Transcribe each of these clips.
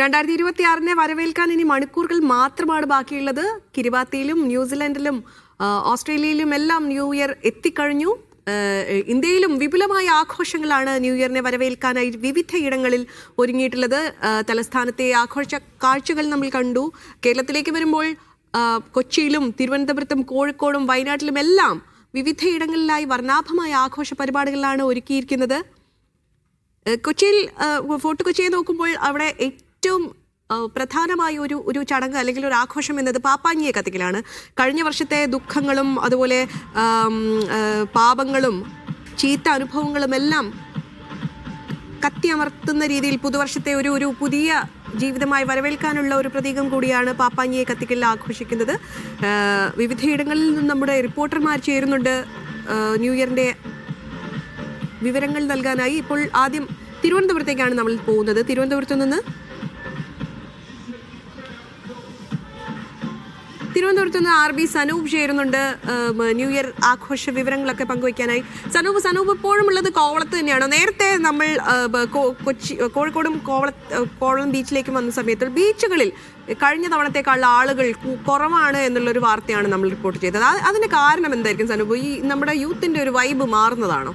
രണ്ടായിരത്തി ഇരുപത്തി ആറിനെ വരവേൽക്കാൻ ഇനി മണിക്കൂറുകൾ മാത്രമാണ് ബാക്കിയുള്ളത്. കിരിബാത്തിയിലും ന്യൂസിലൻഡിലും ഓസ്ട്രേലിയയിലും എല്ലാം ന്യൂ ഇയർ എത്തിക്കഴിഞ്ഞു. ഇന്ത്യയിലും വിപുലമായ ആഘോഷങ്ങളാണ് ന്യൂ ഇയറിനെ വരവേൽക്കാനായി വിവിധ ഇടങ്ങളിൽ ഒരുങ്ങിയിട്ടുള്ളത്. തലസ്ഥാനത്തെ ആഘോഷ കാഴ്ചകൾ നമ്മൾ കണ്ടു. കേരളത്തിലേക്ക് വരുമ്പോൾ കൊച്ചിയിലും തിരുവനന്തപുരത്തും കോഴിക്കോടും വയനാട്ടിലും എല്ലാം വിവിധ ഇടങ്ങളിലായി വർണാഭമായ ആഘോഷ പരിപാടികളാണ് ഒരുക്കിയിരിക്കുന്നത്. കൊച്ചിയിൽ ഫോർട്ട് കൊച്ചിയെ നോക്കുമ്പോൾ അവിടെ ഏറ്റവും പ്രധാനമായ ഒരു ഒരു ചടങ്ങ് അല്ലെങ്കിൽ ഒരു ആഘോഷം എന്നത് പാപ്പാഞ്ഞിയെ കത്തിക്കലാണ്. കഴിഞ്ഞ വർഷത്തെ ദുഃഖങ്ങളും അതുപോലെ പാപങ്ങളും ചീത്ത അനുഭവങ്ങളും എല്ലാം കത്തിയമർത്തുന്ന രീതിയിൽ പുതുവർഷത്തെ ഒരു ഒരു പുതിയ ജീവിതമായി വരവേൽക്കാനുള്ള ഒരു പ്രതീകം കൂടിയാണ് പാപ്പാഞ്ഞിയെ കത്തിക്കൽ ആഘോഷിക്കുന്നത്. വിവിധയിടങ്ങളിൽ നിന്ന് നമ്മുടെ റിപ്പോർട്ടർമാർ ചേരുന്നുണ്ട്. ന്യൂ ഇയറിന്റെ വിവരങ്ങൾ നൽകാനായി. ഇപ്പോൾ ആദ്യം തിരുവനന്തപുരത്തേക്കാണ് നമ്മൾ പോകുന്നത്. തിരുവനന്തപുരത്തു നിന്ന് തിരുവനന്തപുരത്ത് നിന്ന് ആർ ബി സനൂപ് ചേരുന്നുണ്ട്. ന്യൂ ഇയർ ആഘോഷ വിവരങ്ങളൊക്കെ പങ്കുവയ്ക്കാനായി. സനൂപ് സനൂപ് ഇപ്പോഴും ഉള്ളത് കോവളത്ത് തന്നെയാണോ? നേരത്തെ നമ്മൾ കൊച്ചി കോഴിക്കോടും കോവള കോവളം ബീച്ചിലേക്കും വന്ന സമയത്ത് ബീച്ചുകളിൽ കഴിഞ്ഞ തവണത്തേക്കാളുള്ള ആളുകൾ കുറവാണ് എന്നുള്ളൊരു വാർത്തയാണ് നമ്മൾ റിപ്പോർട്ട് ചെയ്തത്. അത് അതിന് കാരണം എന്തായിരിക്കും സനൂപ്? ഈ നമ്മുടെ യൂത്തിന്റെ ഒരു വൈബ് മാറുന്നതാണോ?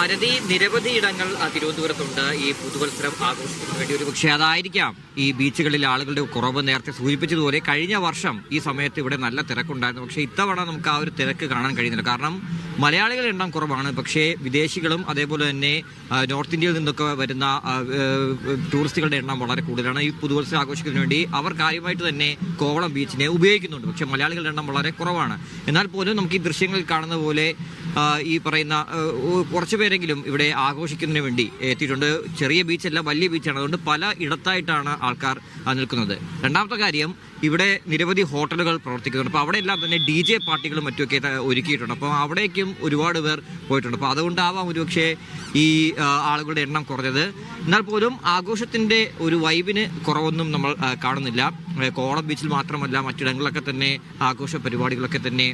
ഭാരതി നിരവധി ഇടങ്ങൾ തിരുവനന്തപുരത്തുണ്ട്. ഈ പുതുവത്സരം ആഘോഷിക്കുന്നതിന് വേണ്ടി ഒരു പക്ഷേ അതായിരിക്കാം. ഈ ബീച്ചുകളിൽ ആളുകളുടെ കുറവ് നേരത്തെ സൂചിപ്പിച്ചതുപോലെ കഴിഞ്ഞ വർഷം ഈ സമയത്ത് ഇവിടെ നല്ല തിരക്കുണ്ടായിരുന്നു. പക്ഷേ ഇത്തവണ നമുക്ക് ആ ഒരു തിരക്ക് കാണാൻ കഴിയുന്നില്ല. കാരണം മലയാളികളുടെ എണ്ണം കുറവാണ്. പക്ഷേ വിദേശികളും അതേപോലെ തന്നെ നോർത്ത് ഇന്ത്യയിൽ നിന്നൊക്കെ വരുന്ന ടൂറിസ്റ്റുകളുടെ എണ്ണം വളരെ കൂടുതലാണ്. ഈ പുതുവത്സരം ആഘോഷിക്കുന്നതിന് വേണ്ടി അവർ കാര്യമായിട്ട് തന്നെ കോവളം ബീച്ചിനെ ഉപയോഗിക്കുന്നുണ്ട്. പക്ഷേ മലയാളികളുടെ എണ്ണം വളരെ കുറവാണ്. എന്നാൽ പോലും നമുക്ക് ഈ ദൃശ്യങ്ങളിൽ കാണുന്ന പോലെ ഈ പറയുന്ന കുറച്ച് പേരെങ്കിലും ഇവിടെ ആഘോഷിക്കുന്നതിന് വേണ്ടി എത്തിയിട്ടുണ്ട്. ചെറിയ ബീച്ചല്ല വലിയ ബീച്ചാണ് അതുകൊണ്ട് പല ഇടത്തായിട്ടാണ് ആൾക്കാർ നിൽക്കുന്നത്. രണ്ടാമത്തെ കാര്യം ഇവിടെ നിരവധി ഹോട്ടലുകൾ പ്രവർത്തിക്കുന്നുണ്ട്. അപ്പോൾ അവിടെയെല്ലാം തന്നെ ഡി ജെ പാർട്ടികളും മറ്റുമൊക്കെ ഒരുക്കിയിട്ടുണ്ട്. അപ്പോൾ അവിടേക്കും ഒരുപാട് പേർ പോയിട്ടുണ്ട്. അപ്പോൾ അതുകൊണ്ടാവാം ഒരുപക്ഷെ ഈ ആളുകളുടെ എണ്ണം കുറഞ്ഞത്. എന്നാൽ പോലും ആഘോഷത്തിന്റെ ഒരു വൈബിന് കുറവൊന്നും നമ്മൾ കാണുന്നില്ല. കോളം ബീച്ചിൽ മാത്രമല്ല മറ്റിടങ്ങളിലൊക്കെ തന്നെ ആഘോഷ പരിപാടികളൊക്കെ തന്നെ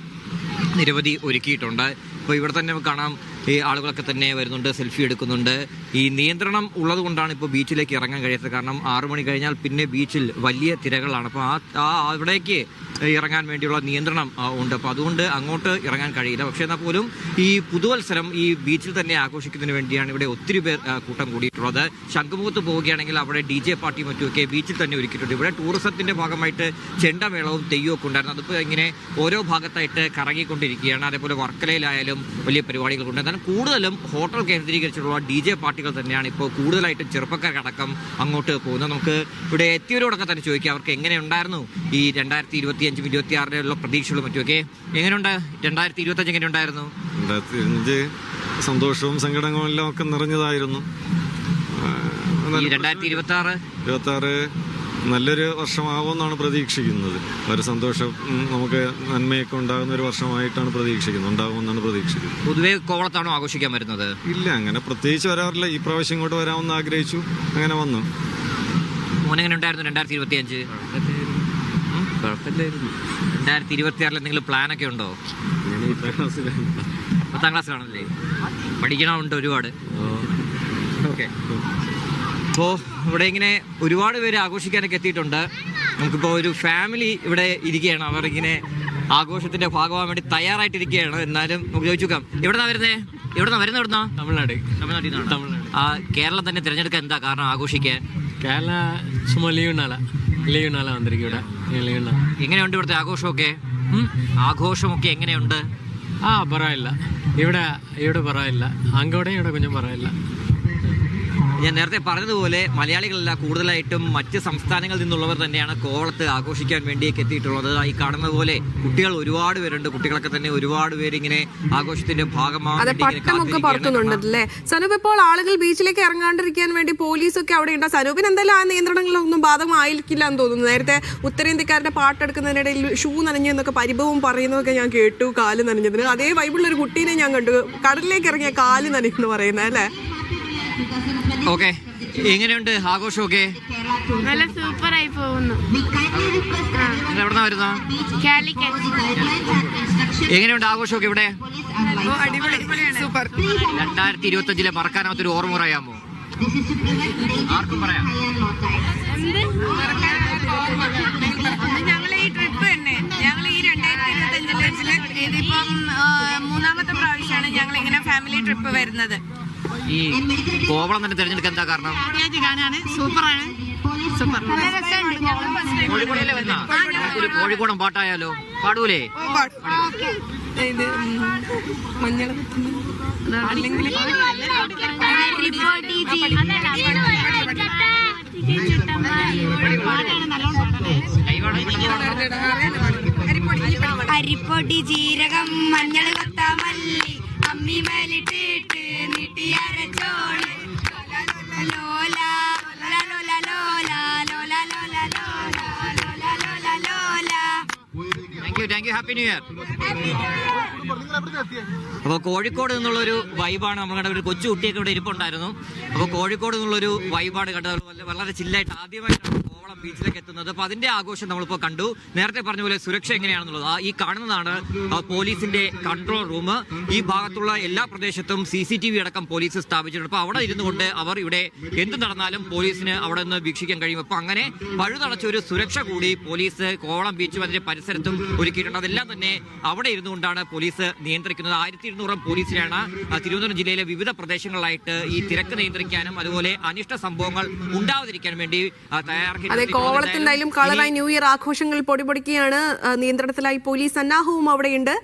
നിരവധി ഒരുക്കിയിട്ടുണ്ട്. അപ്പോൾ ഇവിടെ തന്നെ കാണാം ഈ ആളുകളൊക്കെ തന്നെ വരുന്നുണ്ട് സെൽഫി എടുക്കുന്നുണ്ട്. ഈ നിയന്ത്രണം ഉള്ളത് കൊണ്ടാണ് ഇപ്പോൾ ബീച്ചിലേക്ക് ഇറങ്ങാൻ കഴിയാത്തത്. കാരണം ആറു മണി കഴിഞ്ഞാൽ പിന്നെ ബീച്ചിൽ വലിയ തിരകളാണ്. അപ്പോൾ ആ അവിടേക്ക് ഇറങ്ങാൻ വേണ്ടിയുള്ള നിയന്ത്രണം ഉണ്ട്. അപ്പോൾ അതുകൊണ്ട് അങ്ങോട്ട് ഇറങ്ങാൻ കഴിയില്ല. പക്ഷേ എന്നാൽ പോലും ഈ പുതുവത്സരം ഈ ബീച്ചിൽ തന്നെ ആഘോഷിക്കുന്നതിന് വേണ്ടിയാണ് ഇവിടെ ഒത്തിരി പേർ കൂട്ടം കൂടിയിട്ടുള്ളത്. ശംഖുമുഖത്ത് പോവുകയാണെങ്കിൽ അവിടെ ഡി ജെ പാർട്ടിയും മറ്റുമൊക്കെ ബീച്ചിൽ തന്നെ ഒരുക്കിയിട്ടുണ്ട്. ഇവിടെ ടൂറിസത്തിന്റെ ഭാഗമായിട്ട് ചെണ്ടമേളവും തെയ്യവും ഉണ്ടായിരുന്നു. അതിപ്പോൾ ഇങ്ങനെ ഓരോ ഭാഗത്തായിട്ട് കറങ്ങിക്കൊണ്ടിരിക്കുകയാണ്. അതേപോലെ വർക്കലയിലായാലും വലിയ പരിപാടികൾ പരിപാടികളുണ്ട് എന്നാൽ കൂടുതലും ഹോട്ടൽ കേന്ദ്രീകരിച്ചിട്ടുള്ള ഡി ജെ പാർട്ടികൾ തന്നെയാണ് ഇപ്പോൾ കൂടുതലായിട്ടും ചെറുപ്പക്കാരടക്കം അങ്ങോട്ട് പോകുന്നത്. നമുക്ക് ഇവിടെ എത്തിയവരോടൊക്കെ തന്നെ ചോദിക്കാം അവർക്ക് എങ്ങനെയുണ്ടായിരുന്നു ഈ രണ്ടായിരത്തി ഇരുപത്തി അഞ്ചും ഇരുപത്തി ആറിലുള്ള പ്രതീക്ഷകളും മറ്റുമൊക്കെ? എങ്ങനെയുണ്ട്? രണ്ടായിരത്തി ഇരുപത്തി അഞ്ച് എങ്ങനെയുണ്ടായിരുന്നു? രണ്ടായിരത്തി അഞ്ച് സന്തോഷവും സങ്കടങ്ങളും എല്ലാം ഒക്കെ നിറഞ്ഞതായിരുന്നു. രണ്ടായിരത്തി ഇരുപത്തി ആറ് ഇരുപത്തി ആറ് നല്ലൊരു വർഷമാവുമെന്നാണ് പ്രതീക്ഷിക്കുന്നത്. ഒരു സന്തോഷം നമുക്ക് നന്മയൊക്കെ ഉണ്ടാകുന്ന ഒരു വർഷമായിട്ടാണ് പ്രതീക്ഷിക്കുന്നത് ഉണ്ടാകുമെന്നാണ് പ്രതീക്ഷിക്കുന്നത്. പൊതുവെ കോവളത്താണോ ആഘോഷിക്കാൻ വരുന്നത്? ഇല്ല അങ്ങനെ പ്രത്യേകിച്ച് വരാറില്ല. ഈ പ്രാവശ്യം ഇങ്ങോട്ട് വരാമെന്ന് ആഗ്രഹിച്ചു അങ്ങനെ വന്നു. മോനെങ്ങനെ ഉണ്ടായിരുന്നു രണ്ടായിരത്തി ഇരുപത്തി അഞ്ച് രണ്ടായിരത്തി ഇരുപത്തി ആറിൽ എന്തെങ്കിലും പ്ലാനൊക്കെ ഉണ്ടോ? പത്താം ക്ലാസ്സിലാണല്ലേ? പഠിക്കണമുണ്ട് ഒരുപാട്. ഓക്കെ. അപ്പോൾ ഇവിടെ ഇങ്ങനെ ഒരുപാട് പേര് ആഘോഷിക്കാനൊക്കെ എത്തിയിട്ടുണ്ട്. നമുക്കിപ്പോൾ ഒരു ഫാമിലി ഇവിടെ ഇരിക്കുകയാണ്. അവർ ഇങ്ങനെ ആഘോഷത്തിന്റെ ഭാഗമാകാൻ വേണ്ടി തയ്യാറായിട്ടിരിക്കുകയാണ്. എന്നാലും നമുക്ക് ചോദിച്ചു നോക്കാം എവിടെന്നാ വരുന്നേ? എവിടെന്നാ? വരുന്നത് എവിടെന്നാ? തമിഴ്നാട്. തമിഴ്നാട്ടിൽ നിന്നാണ്? തമിഴ്നാട്. ആ കേരളം തന്നെ തിരഞ്ഞെടുക്കാൻ എന്താ കാരണം ആഘോഷിക്കാൻ? കേരള ചുമ്മാ ലീവ് നാള ലീവ് നാള വന്നിരിക്കും ഇവിടെ. എങ്ങനെയുണ്ട് ഇവിടുത്തെ ആഘോഷമൊക്കെ? ആഘോഷമൊക്കെ എങ്ങനെയുണ്ട്? ആ പറയില്ല. ഇവിടെ ഇവിടെ പറയില്ല. അങ്ങോടെ ഇവിടെ കൊഞ്ചം പറയില്ല. ഞാൻ നേരത്തെ പറഞ്ഞതുപോലെ മലയാളികളല്ല കൂടുതലായിട്ടും മറ്റ് സംസ്ഥാനങ്ങളിൽ നിന്നുള്ളവർ തന്നെയാണ് കോവളത്ത് ആഘോഷിക്കാൻ വേണ്ടിയൊക്കെ എത്തിയിട്ടുള്ളത്. ഈ കാണുന്ന പോലെ കുട്ടികൾ ഒരുപാട് പേരുണ്ട്. കുട്ടികളൊക്കെ തന്നെ ഒരുപാട് പേര് ഇങ്ങനെ ആഘോഷത്തിന്റെ. പറത്തുന്നുണ്ടല്ലേ? സനൂപ് ഇപ്പോൾ ആളുകൾ ബീച്ചിലേക്ക് ഇറങ്ങാണ്ടിരിക്കാൻ വേണ്ടി പോലീസൊക്കെ അവിടെ ഉണ്ട് സനൂപിന് എന്തായാലും ആ നിയന്ത്രണങ്ങളൊന്നും ബാധകമായിരിക്കില്ല എന്ന് തോന്നുന്നു. നേരത്തെ ഉത്തരേന്ത്യക്കാരുടെ പാട്ടെടുക്കുന്നതിനിടയിൽ ഷൂ നനഞ്ഞു എന്നൊക്കെ പരിഭവം പറയുന്നതൊക്കെ ഞാൻ കേട്ടു കാൽ നനഞ്ഞതിന്. അതേ വൈബിളുള്ള ഒരു കുട്ടീനെ ഞാൻ കണ്ടു. കടലിലേക്ക് ഇറങ്ങിയ കാൽ നനയെന്ന് പറയുന്നത് അല്ലേ? ഓക്കെ. എങ്ങനെയുണ്ട് ആഘോഷമൊക്കെ? നല്ല സൂപ്പർ സൂപ്പറായി പോകുന്നു. എവിടെന്നാ കാലിക്കറ്റ്. എങ്ങനെയുണ്ട് ആഘോഷമൊക്കെ ഇവിടെ? രണ്ടായിരത്തി ഇരുപത്തി അഞ്ചിലെ മറക്കാനാത്തൊരു ഓർമ്മ പറയാമോ? ആർക്കും പറയാം. ഞങ്ങൾ ഈ ട്രിപ്പ് തന്നെ. ഞങ്ങൾ ഈ രണ്ടായിരത്തി ഇരുപത്തി അഞ്ചിൽ ഇതിപ്പം മൂന്നാമത്തെ പ്രാവശ്യമാണ് ഞങ്ങൾ ഇങ്ങനെ ഫാമിലി ട്രിപ്പ് വരുന്നത്. ഈ കോവളം തന്നെ തിരഞ്ഞെടുക്കാൻ എന്താ കാരണം കാണാന് സൂപ്പറാണ് സൂപ്പർ ഒരു കോഴിക്കോടൻ പാട്ടായാലോ പാടൂലേ ഇത് മഞ്ഞൾ അല്ലെങ്കിൽ അരിപ്പൊടി ജീരകം മഞ്ഞൾ കത്താമല്ലി അമ്മി മേലിട്ടിട്ട് യു ഹാപ്പി ന്യൂ ഇയർ അപ്പോൾ കോഴിക്കോട് നിന്നുള്ളൊരു വൈബാണ് നമ്മൾ കണ്ട ഒരു കൊച്ചു കുട്ടിയൊക്കെ ഇവിടെ ഇരിപ്പുണ്ടായിരുന്നു. അപ്പോൾ കോഴിക്കോട് നിന്നുള്ളൊരു വൈബാണ് കണ്ടത് വളരെ- വളരെ ചില്ലായിട്ട് ആദ്യമായിട്ടാണ് കോവളം ബീച്ചിലേക്ക് എത്തുന്നത്. അപ്പൊ അതിന്റെ ആഘോഷം നമ്മളിപ്പോ കണ്ടു. നേരത്തെ പറഞ്ഞ പോലെ സുരക്ഷ എങ്ങനെയാണെന്നുള്ളത്. ഈ കാണുന്നതാണ് പോലീസിന്റെ കൺട്രോൾ റൂം ഈ ഭാഗത്തുള്ള എല്ലാ പ്രദേശത്തും സി സി ടി വി അടക്കം പോലീസ് സ്ഥാപിച്ചിട്ടുണ്ട്. അപ്പൊ അവിടെ ഇരുന്നു കൊണ്ട് അവർ ഇവിടെ എന്ത് നടന്നാലും പോലീസിന് അവിടെ നിന്ന് വീക്ഷിക്കാൻ കഴിയും. അപ്പൊ അങ്ങനെ പഴുതടച്ച ഒരു സുരക്ഷ കൂടി പോലീസ് കോവളം ബീച്ചും അതിന്റെ പരിസരത്തും ഒരുക്കിയിട്ടുണ്ട്. അതെല്ലാം തന്നെ അവിടെ ഇരുന്നു കൊണ്ടാണ് പോലീസ് നിയന്ത്രിക്കുന്നത്. ആയിരത്തി ഇരുന്നൂറം പോലീസിനാണ് ആ, തിരുവനന്തപുരം ജില്ലയിലെ വിവിധ പ്രദേശങ്ങളിലായിട്ട് ഈ തിരക്ക് നിയന്ത്രിക്കാനും അതുപോലെ അനിഷ്ട സംഭവങ്ങൾ ഉണ്ടാവാതിരിക്കാനും വേണ്ടി തയ്യാറാക്കി അതെ കോവളത്ത് എന്തായാലും കളറായി ന്യൂ ഇയർ ആഘോഷങ്ങൾ പൊടിപൊടിക്കുകയാണ്. നിയന്ത്രണത്തിലായി പോലീസ് സന്നാഹവും അവിടെയുണ്ട്.